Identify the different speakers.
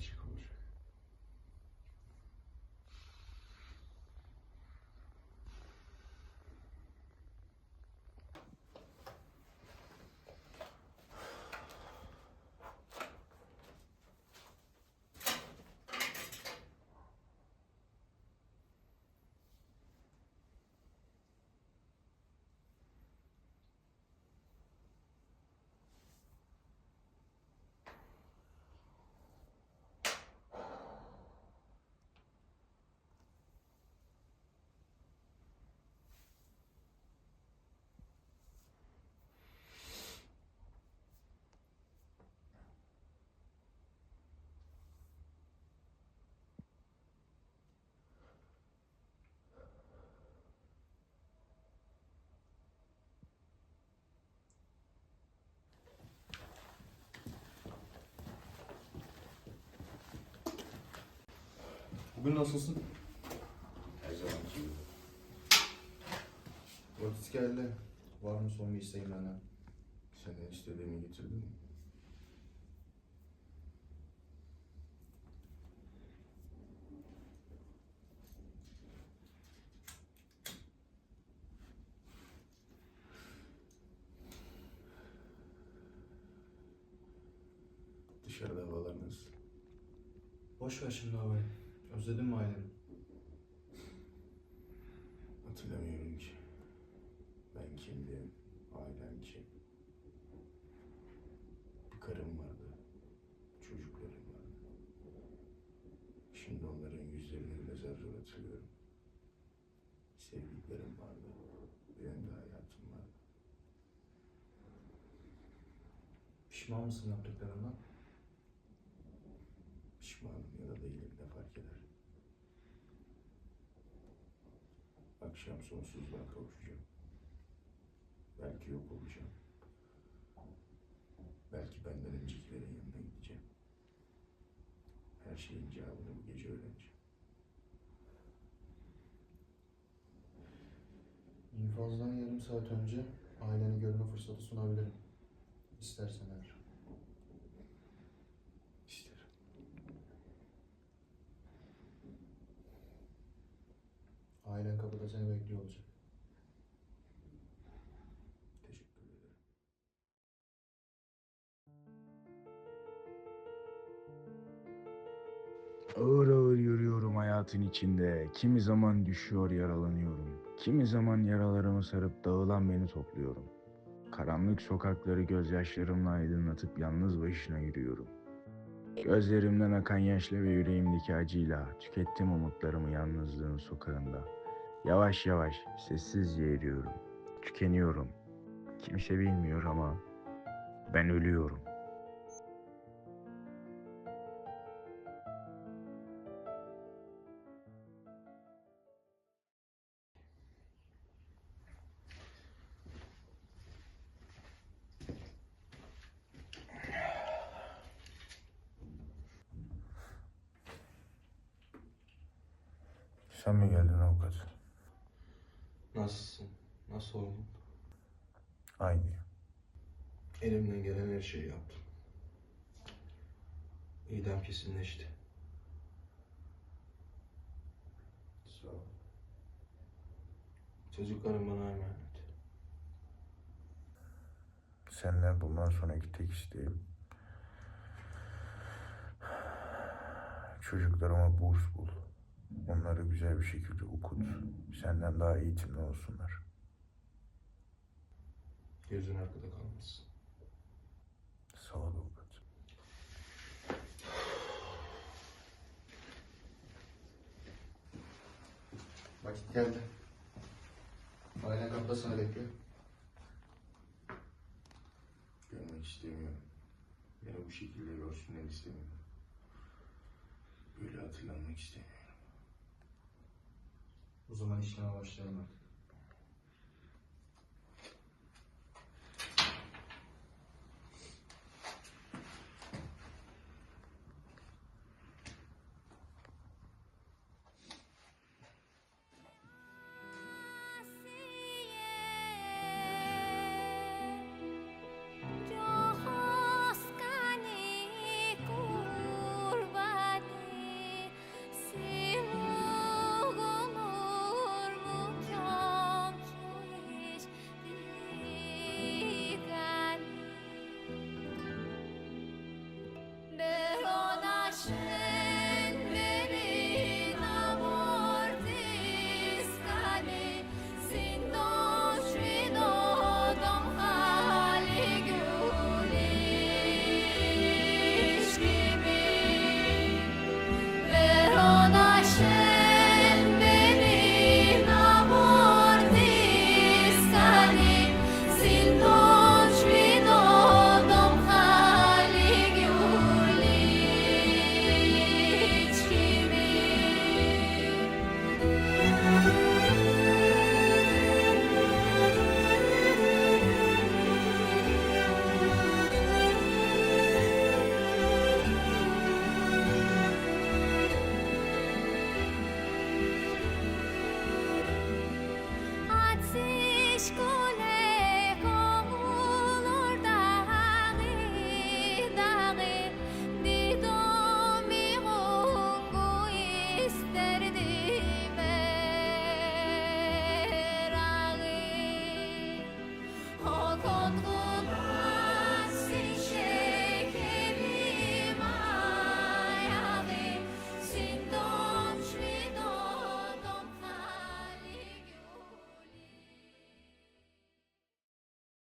Speaker 1: stretch coat.
Speaker 2: Bugün nasılsın?
Speaker 1: Her zamanki gibi.
Speaker 2: Vakit geldi. Var mı son bir isteğin benden?
Speaker 1: Senden istediğimi getirdin mi? Dışarıda havalar nasıl?
Speaker 2: Boş ver şimdi havayı. Özledin mi aileni?
Speaker 1: Hatırlamıyorum ki. Ben kimdim, ailem kim? Bir karım vardı, çocuklarım vardı. Şimdi onların yüzlerini bile zar zor hatırlıyorum. Sevdiklerim vardı, benim de hayatım vardı.
Speaker 2: Pişman mısın yaptıklarından?
Speaker 1: Akşam sonsuzluğa kavuşacağım. Belki yok olacağım. Belki benden öncekilerin yanına gideceğim. Her şeyin cevabını bu gece öğreneceğim.
Speaker 2: İnfazdan yarım saat önce aileni görme fırsatı sunabilirim. İstersen eğer. Kapıda seni bekliyor olacak.
Speaker 3: Ağır ağır yürüyorum hayatın içinde. Kimi zaman düşüyor yaralanıyorum. Kimi zaman yaralarımı sarıp dağılan beni topluyorum. Karanlık sokakları gözyaşlarımla aydınlatıp yalnız başına yürüyorum. Gözlerimden akan yaşla ve yüreğimdeki acıyla tükettim umutlarımı yalnızlığın sokağında. Yavaş yavaş sessizce eriyorum. Tükeniyorum. Kimse bilmiyor ama ben ölüyorum.
Speaker 1: Sen mi geldin avukat?
Speaker 2: Nasılsın? Nasıl oldun?
Speaker 1: Aynı.
Speaker 2: Elimden gelen her şeyi yaptım. İdam kesinleşti.
Speaker 1: Sağ ol.
Speaker 2: Çocuklarım bana emanet.
Speaker 1: Senden bundan sonraki tek isteğim çocuklarıma burs bul. Onları güzel bir şekilde okut. Senden daha eğitimli olsunlar.
Speaker 2: Gözün arkada kalmasın.
Speaker 1: Sağ ol avukat.
Speaker 2: Vakit geldi. Ailen kapıda seni bekliyor.
Speaker 1: Görmek istemiyorum. Beni bu şekilde görsünler istemiyorum. Böyle hatırlanmak istemiyorum.
Speaker 2: O zaman işleme başlayalım artık.